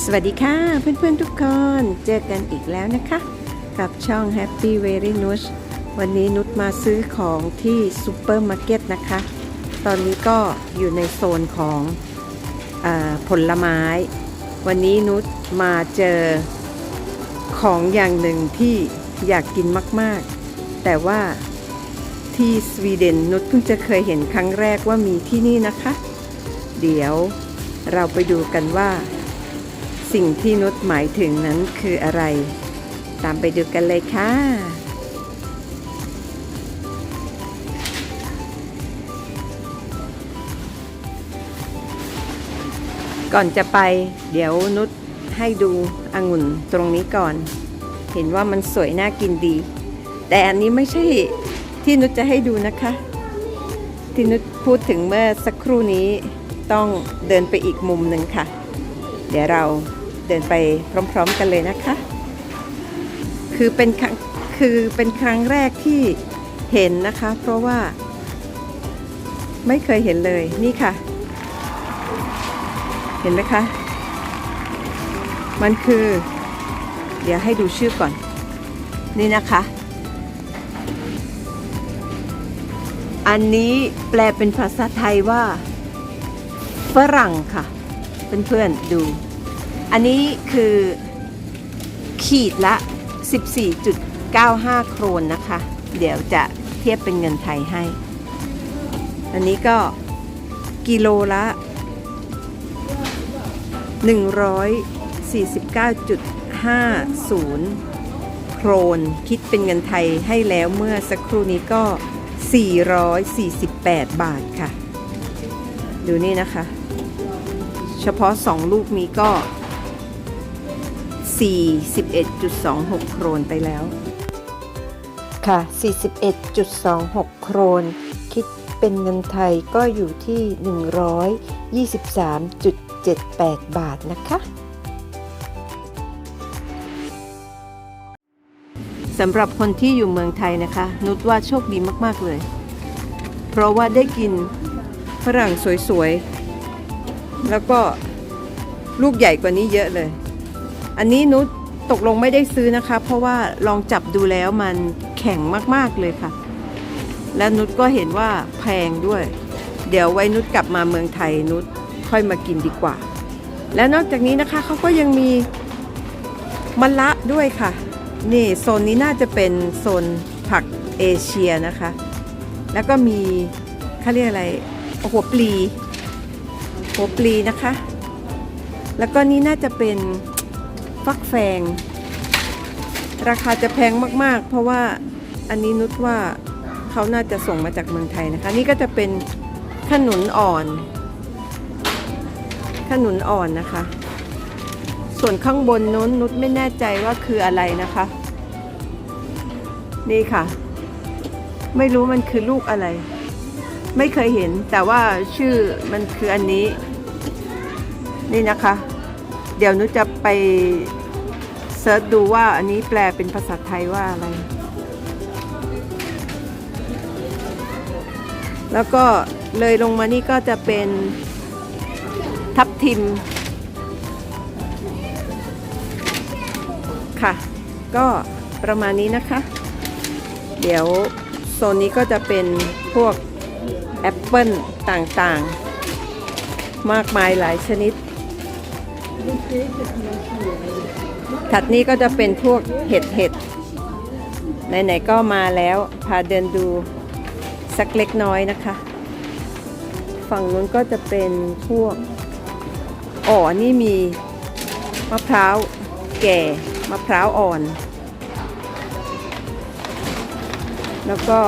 สวัสดีค่ะเพื่อนๆทุกคน เจอกันอีกแล้วนะคะ กับช่อง Happy Very n u s วันนี้นุชมาซื้อของที่ซูเปอร์มาร์เก็ตนะคะ ตอนนี้ก็อยู่ในโซนของอผลไม้ วันนี้นุชมาเจอของอย่างหนึ่งที่อยากกินมากๆ แต่ว่าที่สวีเดนนุชเพิ่งจะเคยเห็นครั้งแรกว่ามีที่นี่นะคะ เดี๋ยวเราไปดูกันว่า สิ่งที่นุชหมายถึงนั้นคืออะไร ตามไปดูกันเลยค่ะ ก่อนจะไป เดี๋ยวนุชให้ดูองุ่นตรงนี้ก่อน เห็นว่ามันสวยน่ากินดี แต่อันนี้ไม่ใช่ที่นุชจะให้ดูนะคะ ที่นุชพูดถึงเมื่อสักครู่นี้ต้องเดินไปอีกมุมหนึ่งค่ะ เดี๋ยวเรา ดินไปพร้อม ๆ กันเลยนะคะ คือเป็นครั้งคือเป็นครั้งแรกที่เห็นนะคะ เพราะว่า ไม่เคยเห็นเลยนี่ค่ะ เห็นไหมคะ มันคือ เดี๋ยวให้ดูชื่อก่อน นี่นะคะ อันนี้แปลเป็นภาษาไทยว่า ฝรั่งค่ะ เพื่อนๆดู อันนี้คือขีดละ 14.95 โครนนะคะ เดี๋ยวจะเทียบเป็นเงินไทยให้ อันนี้ก็กิโลละ 149.50 โครน คิดเป็นเงินไทยให้แล้วเมื่อสักครู่นี้ก็ 448 บาทค่ะ ดูนี่นะคะ เฉพาะ 2 ลูกนี้ก็ 41.26 โครนไปแล้ว ค่ะ 41.26 โครน คิดเป็นเงินไทยก็อยู่ที่ 123.78 บาทนะคะสำหรับคนที่อยู่เมืองไทยนะคะ นุชว่าโชคดีมาก ๆ เลย เพราะว่าได้กินฝรั่งสวย ๆ แล้วก็ลูกใหญ่กว่านี้เยอะเลย อันนี้นุชตกลงไม่ได้ซื้อนะคะ เพราะว่าลองจับดูแล้วมันแข็งมากๆเลยค่ะ และนุชก็เห็นว่าแพงด้วย เดี๋ยวไว้นุชกลับมาเมืองไทยนุชค่อยมากินดีกว่า แล้วนอกจากนี้นะคะเขาก็ยังมีมะละด้วยค่ะ นี่โซนนี้น่าจะเป็นโซนผักเอเชียนะคะ แล้วก็มีเขาเรียกอะไรหัวปลีหัวปลีนะคะ แล้วก็นี่น่าจะเป็น ฟักแฟง ราคาจะแพงมากๆ เพราะว่าอันนี้นุชว่าเขาน่าจะส่งมาจากเมืองไทยนะคะ นี่ก็จะเป็นขนุนอ่อน ขนุนอ่อนนะคะ ส่วนข้างบนนู้นนุชไม่แน่ใจว่าคืออะไรนะคะ นี่ค่ะ ไม่รู้มันคือลูกอะไร ไม่เคยเห็นแต่ว่าชื่อมันคืออันนี้ นี่นะคะ ดี๋ยวนุจะไปเซิร์ชดูว่าอันนี้แปลเป็นภาษาไทยว่าอะไร แล้วก็เลยลงมานี่ก็จะเป็นทับทิม ค่ะ ก็ประมาณนี้นะคะ เดี๋ยวโซนนี้ก็จะเป็นพวกแอปเปิลต่างๆ มากมายหลายชนิด ถัดนี้ก็จะเป็นพวกเห็ดเห็ดไหนๆก็มาแล้วพาเดินดูสักเล็กน้อยนะคะ ฝั่งนู้นก็จะเป็นพวกอ๋อนี่มีมะพร้าวแก่มะพร้าวอ่อน แล้วก็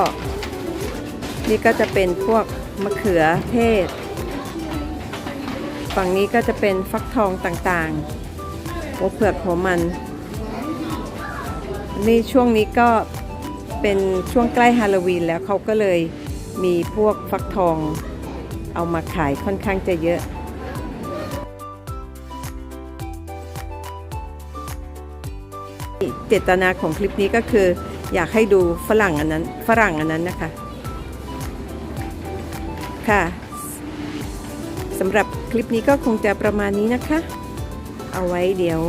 นี่ก็จะเป็นพวกมะเขือเทศ ฝั่งนี้ก็จะเป็นฟักทองต่างๆหัวเผือกหัวมัน นี่ช่วงนี้ก็เป็นช่วงใกล้ฮาโลวีนแล้วเขาก็เลยมีพวกฟักทองเอามาขายค่อนข้างจะเยอะเจตนาของคลิปนี้ก็คืออยากให้ดูฝรั่งอันนั้นฝรั่งอันนั้นนะคะ ค่ะ สำหรับคลิปนี้ก็คงจะประมาณนี้นะคะ เอาไว้เดี๋ยว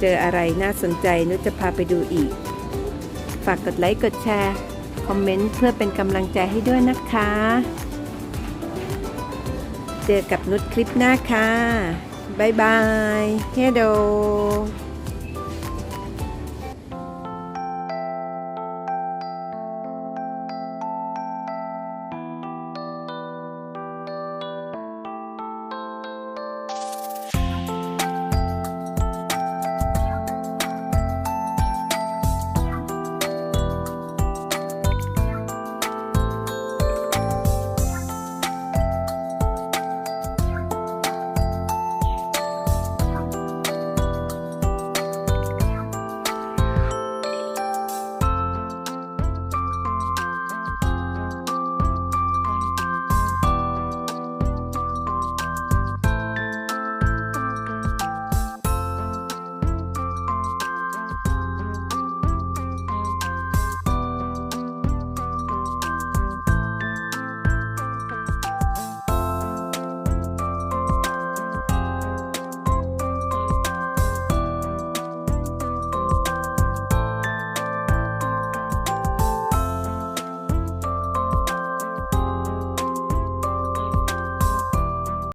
เจออะไรน่าสนใจนุชจะพาไปดูอีก ฝากกดไลค์กดแชร์ คอมเมนต์เพื่อเป็นกำลังใจให้ด้วยนะคะ เจอกับนุชคลิปหน้าค่ะ บ๊ายบายเฮโด